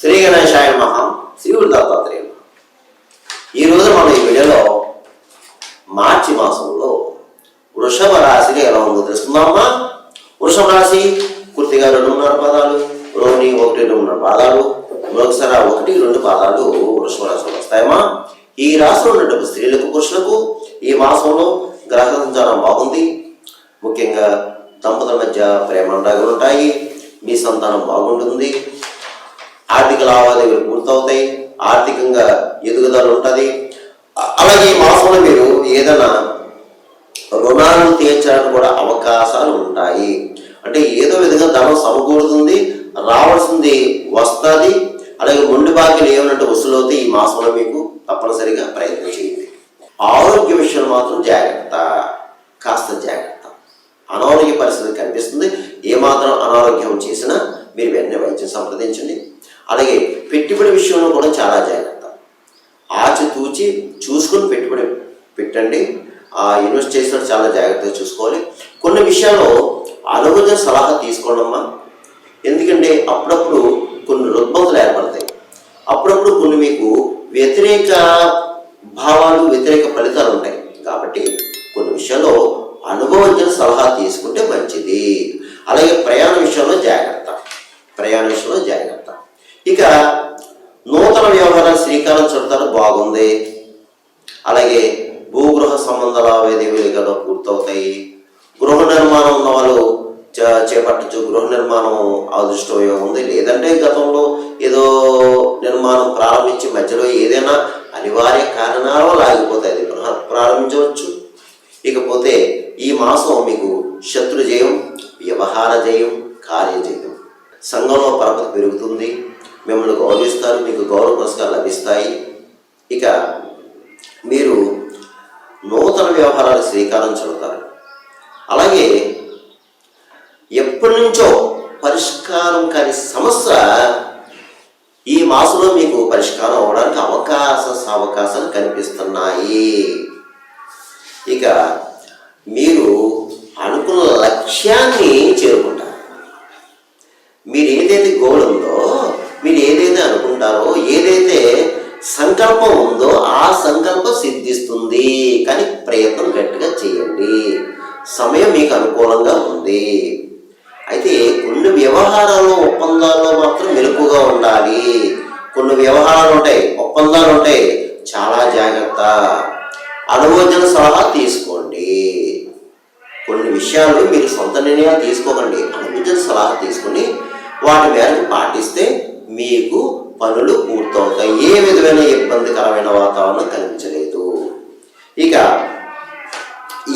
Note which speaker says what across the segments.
Speaker 1: శ్రీ గణేశాయ మహా శివుడు దత్తాత్రేయ నమః. ఈరోజు మనం ఈ వీడియోలో మార్చి మాసంలో వృషభ రాశిగా ఎలా ఉందో తెలుసుకుందామా వృషభ రాశి పూర్తిగా రెండున్నర పాదాలు రోహిణి ఒకటి రెండున్నర పాదాలు మృగసర ఒకటి రెండు పాదాలు వృషభ రాశిలో వస్తాయమ్మా ఈ రాశిలో ఉన్నటువంటి స్త్రీలకు పురుషులకు ఈ మాసంలో గ్రహ సంచారం బాగుంది. ముఖ్యంగా దంపతుల మధ్య ప్రేమ ఉంటాయి. మీ సంతానం బాగుంటుంది. ఆర్థిక లావాదేవీలు పూర్తవుతాయి ఆర్థికంగా ఎదుగుదల ఉంటుంది. అలాగే ఈ మాసంలో మీరు ఏదైనా రుణాలను తీర్చడానికి కూడా అవకాశాలు ఉంటాయి. అంటే ఏదో విధంగా ధనం సమకూరుతుంది రావాల్సింది వస్తుంది. అలాగే మొండి బాకీలు ఏమన్నట్టు వసూలవుతాయి ఈ మాసంలో మీకు తప్పనిసరిగా ప్రయత్నం చేయండి. ఆరోగ్య విషయంలో మాత్రం జాగ్రత్త కాస్త జాగ్రత్త. అనారోగ్య పరిస్థితి కనిపిస్తుంది. ఏమాత్రం అనారోగ్యం చేసినా మీరు వెంటనే వైద్యం సంప్రదించండి. అలాగే పెట్టుబడి విషయంలో కూడా చాలా జాగ్రత్త. ఆచితూచి చూసుకుని పెట్టుబడి పెట్టండి. ఆ ఇన్వెస్ట్ చేసినట్టు చాలా జాగ్రత్తగా చూసుకోవాలి. కొన్ని విషయాల్లో అనుభవ సలహా తీసుకోవడమ్మా ఎందుకంటే అప్పుడప్పుడు కొన్ని రుగ్మతలు ఏర్పడతాయి. అప్పుడప్పుడు కొన్ని మీకు వ్యతిరేక భావాలు వ్యతిరేక ఫలితాలు ఉంటాయి కాబట్టి కొన్ని విషయాల్లో అనుభవజ్ఞుల సలహా తీసుకుంటే మంచిది అలాగే ప్రయాణ విషయంలో జాగ్రత్త ప్రయాణ విషయంలో జాగ్రత్త ఇక నూతన వ్యవహారాలు శ్రీకారం చుడతారు బాగుంది అలాగే భూగృహ సంబంధ లావాదేవీలు కూడా పూర్తవుతాయి గృహ నిర్మాణం ఉన్న వాళ్ళు కట్టచ్చు గృహ నిర్మాణం అదృష్టం ఉంది. లేదంటే గతంలో ఏదో నిర్మాణం ప్రారంభించి మధ్యలో ఏదైనా అనివార్య కారణాల వల్ల ఆగిపోతాయి. అది గృహ ప్రారంభించవచ్చు. ఇకపోతే ఈ మాసం మీకు శత్రు జయం వ్యవహార జయం కార్య జయం. సంఘంలో పరపతి పెరుగుతుంది. మిమ్మల్ని గౌరవిస్తారు. మీకు గౌరవ పురస్కారాలు లభిస్తాయి. ఇక మీరు నూతన వ్యవహారాలు శ్రీకారం చుడతారు. అలాగే ఎప్పటి నుంచో పరిష్కారం కాని సమస్య ఈ మాసంలో మీకు పరిష్కారం అవ్వడానికి అవకాశ అవకాశాలు కనిపిస్తున్నాయి. ఇక మీరు అనుకున్న లక్ష్యాన్ని చేరుకుంటారు. మీరు ఏదైతే గోల్ ఉందో మీరు ఏదైతే అనుకుంటారో ఏదైతే సంకల్పం ఉందో ఆ సంకల్పం సిద్ధిస్తుంది. కానీ ప్రయత్నం గట్టిగా చేయండి. సమయం మీకు అనుకూలంగా ఉంది. కొన్ని వ్యవహారాలు ఒప్పందాల్లో మాత్రం మెలకుగా ఉండాలి. కొన్ని వ్యవహారాలు ఉంటాయి ఒప్పందాలు ఉంటాయి. చాలా జాగ్రత్త. అనుభవజన సలహా తీసుకోండి. కొన్ని విషయాలు మీరు సొంత నిర్ణయాలు తీసుకోకండి. అనుభవజన సలహా తీసుకుని వాటి మేరకు పాటిస్తే మీకు పనులు పూర్తవుతాయి. ఏ విధమైన ఇబ్బందికరమైన వాతావరణం కనిపించలేదు. ఇక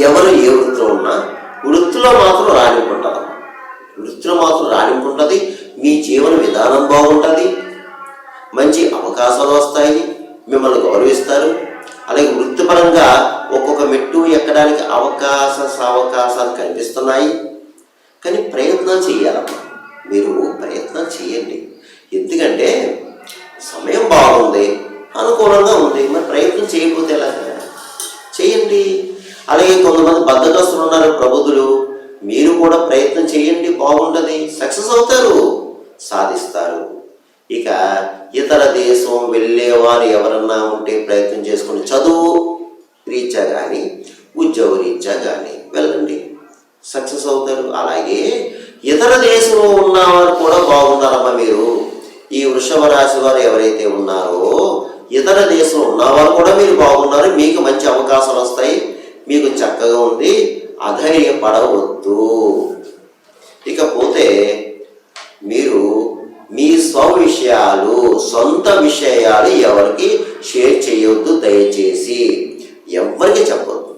Speaker 1: ఎవరు ఏ వృత్తిలో ఉన్నా వృత్తిలో మాత్రం రానికుంటారు వృత్తిలో మాత్రం రాణింపు ఉంటుంది మీ జీవన విధానం బాగుంటుంది. మంచి అవకాశాలు వస్తాయి మిమ్మల్ని గౌరవిస్తారు. అలాగే వృత్తిపరంగా ఒక్కొక్క మెట్టు ఎక్కడానికి అవకాశ అవకాశాలు కనిపిస్తున్నాయి. కానీ ప్రయత్నం చేయాలమ్మా మీరు ప్రయత్నం చేయండి ఎందుకంటే సమయం బాగుంది అనుకూలంగా ఉంది. మరి ప్రయత్నం చేయకపోతే ఎలా? చేయండి అలాగే కొంతమంది బద్దకస్తులు ఉన్నారు ప్రబుద్ధులు మీరు కూడా ప్రయత్నం చేయండి బాగుంటుంది సక్సెస్ అవుతారు సాధిస్తారు. ఇక ఇతర దేశం వెళ్ళేవారు ఎవరన్నా ఉంటే ప్రయత్నం చేసుకుని చదువు రీత్యా కానీ ఉద్యోగ రీత్యా కానీ వెళ్ళండి. సక్సెస్ అవుతారు. అలాగే ఇతర దేశంలో ఉన్నవారు కూడా బాగుండాలమ్మా మీరు. ఈ వృషభ రాశి వారు ఎవరైతే ఉన్నారో ఇతర దేశంలో ఉన్నవారు కూడా మీరు బాగున్నారు. మీకు మంచి అవకాశాలు వస్తాయి. మీకు చక్కగా ఉంది. అధైర్యపడవద్దు. ఇకపోతే మీరు మీ స్వ విషయాలు సొంత విషయాలు ఎవరికి షేర్ చేయొద్దు దయచేసి. ఎవరికి చెప్పొద్దు.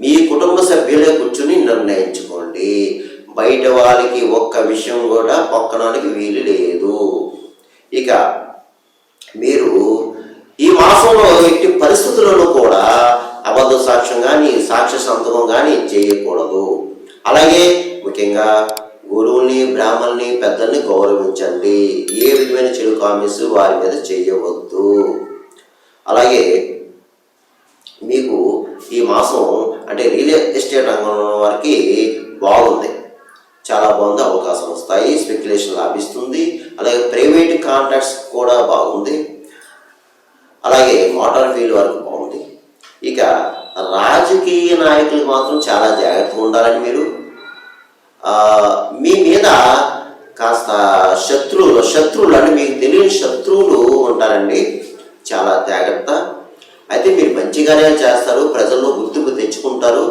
Speaker 1: మీ కుటుంబ సభ్యులే కూర్చుని నిర్ణయించుకోండి. బయట వాళ్ళకి ఒక్క విషయం కూడా పొక్కడానికి వీలు లేదు. ఇక మీరు ఈ మాసంలో ఎట్టి పరిస్థితులను కూడా అబద్ధ సాక్ష్యం కానీ సాక్ష్య సంతకం కానీ చేయకూడదు. అలాగే ముఖ్యంగా గురువుని బ్రాహ్మణుని పెద్దల్ని గౌరవించండి. ఏ విధమైన చెడు కామెంట్స్ వారి మీద చేయవద్దు. అలాగే మీకు ఈ మాసం అంటే రియల్ ఎస్టేట్ రంగంలో వారికి బాగుంది. చాలా బాగుంది అవకాశం వస్తాయి స్పెక్యులేషన్ లాభిస్తుంది. అలాగే ప్రైవేట్ కాంట్రాక్ట్స్ కూడా బాగుంది. అలాగే మోటార్ ఫీల్డ్ వరకు ఇక రాజకీయ నాయకులు మాత్రం చాలా జాగ్రత్తగా ఉండాలని మీరు మీ మీద కాస్త శత్రువులు శత్రువులు అంటే మీకు తెలియని శత్రువులు ఉంటారండి. చాలా జాగ్రత్త. అయితే మీరు మంచిగానే చేస్తారు ప్రజల్లో గుర్తింపు తెచ్చుకుంటారు.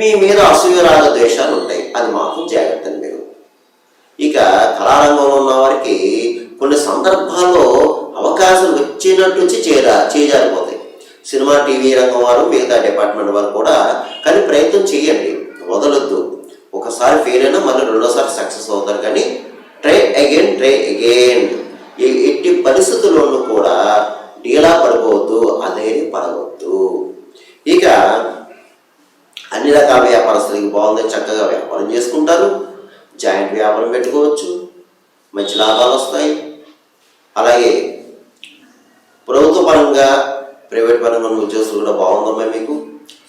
Speaker 1: మీ మీద అసూయరాగ ద్వేషాలు ఉంటాయి. అది మాత్రం జాగ్రత్త అండి మీరు. ఇక కళారంగంలో ఉన్న వారికి కొన్ని సందర్భాల్లో అవకాశం వచ్చినట్టు వచ్చి చేరా చేజారిపోతాయి. సినిమా టీవీ రంగం వారు మిగతా డిపార్ట్మెంట్ వారు కూడా కానీ ప్రయత్నం చేయండి. వదలొద్దు. ఒకసారి ఫెయిల్ అయినా మళ్ళీ రెండోసారి సక్సెస్ అవుతారు కానీ ట్రై అగైన్ ట్రై అగైన్ ఎట్టి పరిస్థితుల్లోనూ కూడా డీలా పడిపోవద్దు అధైర్యం పడవద్దు. ఇక అన్ని రకాల వ్యాపారస్తులకి బాగుంది చక్కగా వ్యాపారం చేసుకుంటారు. జాయింట్ వ్యాపారం పెట్టుకోవచ్చు. మంచి లాభాలు వస్తాయి. అలాగే ప్రభుత్వ పరంగా ప్రైవేట్ పరంగా ఉన్న ఉద్యోగస్తులు కూడా బాగుందమ్మా మీకు.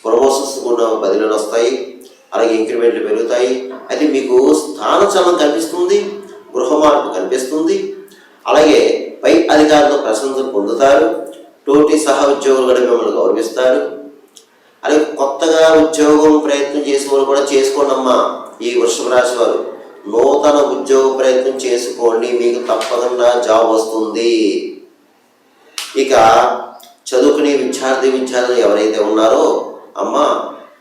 Speaker 1: ప్రమోషన్స్ కూడా బదిలీలు వస్తాయి. అలాగే ఇంక్రిమెంట్లు పెరుగుతాయి. అయితే మీకు స్థానచలనం కనిపిస్తుంది. గృహ మార్పు కనిపిస్తుంది. అలాగే పై అధికారులతో ప్రశంసలు పొందుతారు. తోటి సహా ఉద్యోగులు కూడా మిమ్మల్ని గౌరవిస్తారు. అలాగే కొత్తగా ఉద్యోగం ప్రయత్నం చేసే వాళ్ళు కూడా చేసుకోండి అమ్మా. ఈ వృషభ రాశి వారు. నూతన ఉద్యోగ ప్రయత్నం చేసుకోండి. మీకు తప్పకుండా జాబ్ వస్తుంది. ఇక చదువుకునే విద్యార్థి విద్యార్థులు ఎవరైతే ఉన్నారో అమ్మా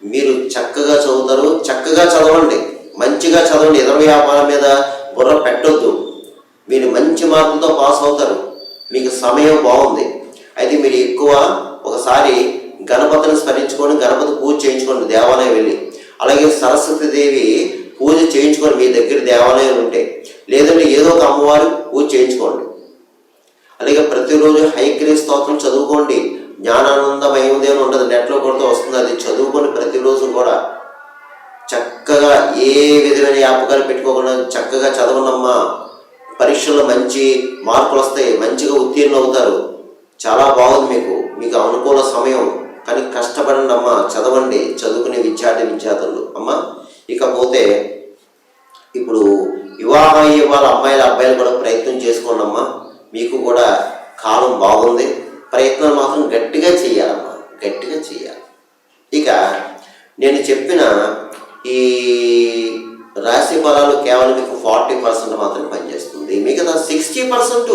Speaker 1: మీరు చక్కగా చదువుతారు. చక్కగా చదవండి. మంచిగా చదవండి. ఇతర వ్యాపారం మీద బుర్ర పెట్టొద్దు. మీరు మంచి మార్కులతో పాస్ అవుతారు. మీకు సమయం బాగుంది. అయితే మీరు ఎక్కువ ఒకసారి గణపతిని స్మరించుకొని గణపతి పూజ చేయించుకోండి దేవాలయం వెళ్ళి. అలాగే సరస్వతి దేవి పూజ చేయించుకొని మీ దగ్గర దేవాలయం ఉంటే లేదంటే ఏదో ఒక అమ్మవారు పూజ చేయించుకోండి. అలాగే ప్రతిరోజు హైగ్రీ స్తోత్రం చదువుకోండి. జ్ఞానానందమయం అని ఉండదు నెట్లో కొడుతూ వస్తుంది. అది చదువుకొని ప్రతిరోజు కూడా చక్కగా ఏ విధమైన జ్ఞాపకాలు పెట్టుకోకుండా చక్కగా చదవనమ్మా. పరీక్షల్లో మంచి మార్కులు వస్తాయి. మంచిగా ఉత్తీర్ణులు అవుతారు. చాలా బాగుంది మీకు. మీకు అనుకూల సమయం. కానీ కష్టపడండి అమ్మా చదవండి. చదువుకునే విద్యార్థి విద్యార్థులు. అమ్మా ఇకపోతే ఇప్పుడు వివాహం అయ్యే వాళ్ళ అమ్మాయిల అబ్బాయిలు కూడా ప్రయత్నం చేసుకోండి అమ్మా మీకు కూడా కాలం బాగుంది. ప్రయత్నాలు మాత్రం గట్టిగా చేయాలమ్మా. గట్టిగా చేయాలి. ఇక నేను చెప్పిన ఈ రాశి ఫలాలు కేవలం మీకు ఫార్టీ పర్సెంట్ మాత్రమే పనిచేస్తుంది. మిగతా సిక్స్టీ పర్సెంట్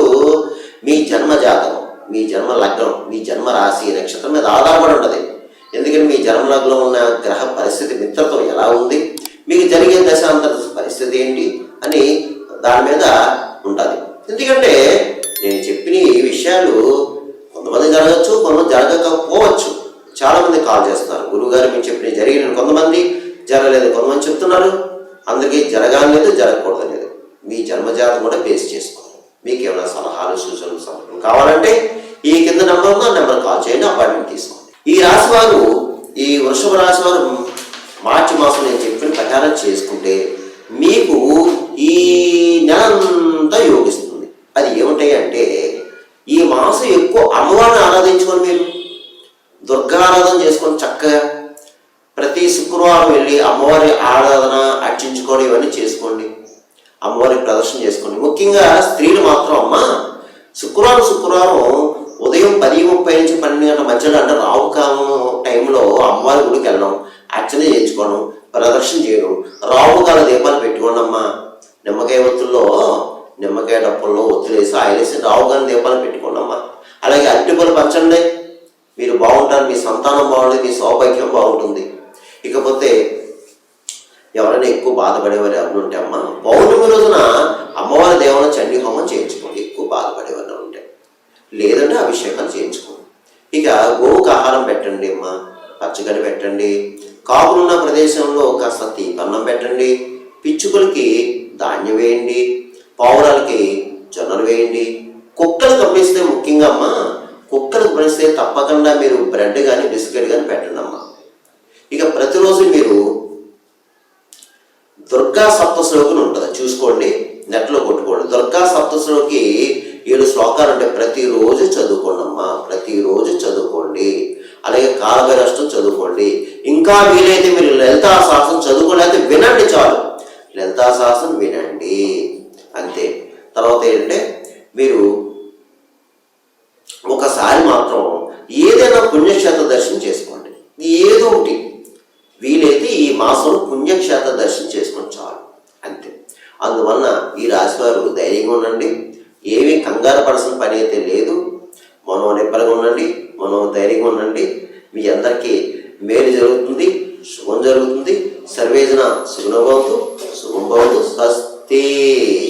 Speaker 1: మీ జన్మ జాతకం మీ జన్మ లగ్నం మీ జన్మ రాశి నక్షత్రం మీద ఆధారపడి ఉంటుంది. ఎందుకంటే మీ జన్మ లగ్నం ఉన్న గ్రహ పరిస్థితి మిత్రత్వం ఎలా ఉంది? మీకు జరిగే దశాంతర పరిస్థితి ఏంటి? అని దాని మీద ఉంటుంది. ఎందుకంటే నేను చెప్పిన ఈ విషయాలు కొంతమంది జరగచ్చు కొంతమంది జరగకపోవచ్చు. చాలా మంది కాల్ చేస్తున్నారు గురువుగారు మీరు చెప్పిన జరిగిన కొంతమంది జరగలేదు కొంతమంది చెప్తున్నారు. అందుకే జరగాలేదు జరగకూడదు లేదు మీ జన్మజాతం కూడా బేస్ చేసుకోవాలి. మీకు ఏమైనా సలహాలు సూచనలు సంపర్కం కావాలంటే ఈ కింద నెంబర్ ఆ నెంబర్ కాల్ చేయండి అపాయింట్మెంట్ తీసుకోండి. ఈ రాశి వారు ఈ వృషభ రాశి వారు మార్చి మాసం నేను చెప్పిన ప్రకారం చేసుకుంటే మీకు ఈ నెలంతా యోగిస్తుంది అది ఏమిటాయి అంటే ఈ మాసం ఎక్కువ అమ్మవారిని ఆరాధించుకొని మీరు దుర్గా ఆరాధన చేసుకొని చక్కగా ప్రతి శుక్రవారం వెళ్ళి అమ్మవారి ఆరాధన అర్చించుకోవడం ఇవన్నీ చేసుకోండి అమ్మవారికి ప్రదర్శన చేసుకోండి. ముఖ్యంగా స్త్రీలు మాత్రం అమ్మ శుక్రవారం శుక్రవారం ఉదయం పది ముప్పై నుంచి పన్నెండు గంటల మధ్యలో అంటే రావుకాలం టైంలో అమ్మవారి గుడికి వెళ్ళడం అర్చన చేయించుకోవడం ప్రదర్శన చేయడం రావుకాల దీపాలు పెట్టుకోండి అమ్మా. నిమ్మకాయ ఒత్తుల్లో నిమ్మకాయ డప్పుల్లో ఒత్తులేసి ఆయిల్ వేసి దీపాలు పెట్టుకోండి అమ్మా. అలాగే అరటిపళ్ళు పంచండి. మీరు బాగుంటారు మీ సంతానం బాగుంటుంది మీ సౌభాగ్యం బాగుంటుంది. ఇకపోతే ఎవరైనా ఎక్కువ బాధపడేవారు ఎవరు ఉంటే అమ్మ పౌర్ణమి రోజున అమ్మవారి దేవుని చండీ హోమం చేయించుకోండి ఎక్కువ బాధపడేవారు ఉంటే. లేదంటే అభిషేకాలు చేయించుకోండి. ఇక గోవుకు ఆహారం పెట్టండి అమ్మ పచ్చగడ్డి పెట్టండి కాపులున్న ప్రదేశంలో కాస్త తీపన్నం పెట్టండి పిచ్చుకలకి ధాన్యం వేయండి పావురాలకి జొన్నలు వేయండి. కుక్కలు కప్పిస్తే ముఖ్యంగా అమ్మ కుక్కలు కప్పిస్తే తప్పకుండా మీరు బ్రెడ్ కానీ బిస్కెట్ కానీ పెట్టండి అమ్మ. ఇక ప్రతిరోజు మీరు దుర్గా సప్తశ్లోకి ఉంటుంది. చూసుకోండి నెట్లో కొట్టుకోండి. దుర్గా సప్తశ్లోకి ఏడు శ్లోకాలు ఉంటాయి. ప్రతిరోజు చదువుకోండి అమ్మా ప్రతిరోజు చదువుకోండి. అలాగే కాలభైరష్టం చదువుకోండి. ఇంకా వీలైతే మీరు లలితా శాస్త్రం చదువుకోలేకపోతే వినండి చాలు. లలితా శాస్త్రం వినండి. అంతే. తర్వాత ఏంటంటే మీరు ఒకసారి మాత్రం ఏదైనా పుణ్యక్షేత్ర దర్శనం చేసుకోండి. ఏదో ఒకటి. ఈ మాసంలో పుణ్యక్షేత్ర దర్శనం చేసుకుని చాలు. అంతే. అందువలన ఈ రాశివారు ధైర్యంగా ఉండండి. ఏమీ కంగారు పడాల్సిన పని అయితే లేదు. మనం నిప్పలుగా ఉండండి. మనం ధైర్యంగా ఉండండి. మీ అందరికీ మేలు జరుగుతుంది. శుభం జరుగుతుంది. సర్వేజన సుగుణభవతు శుభం భవతు. స్వస్తి.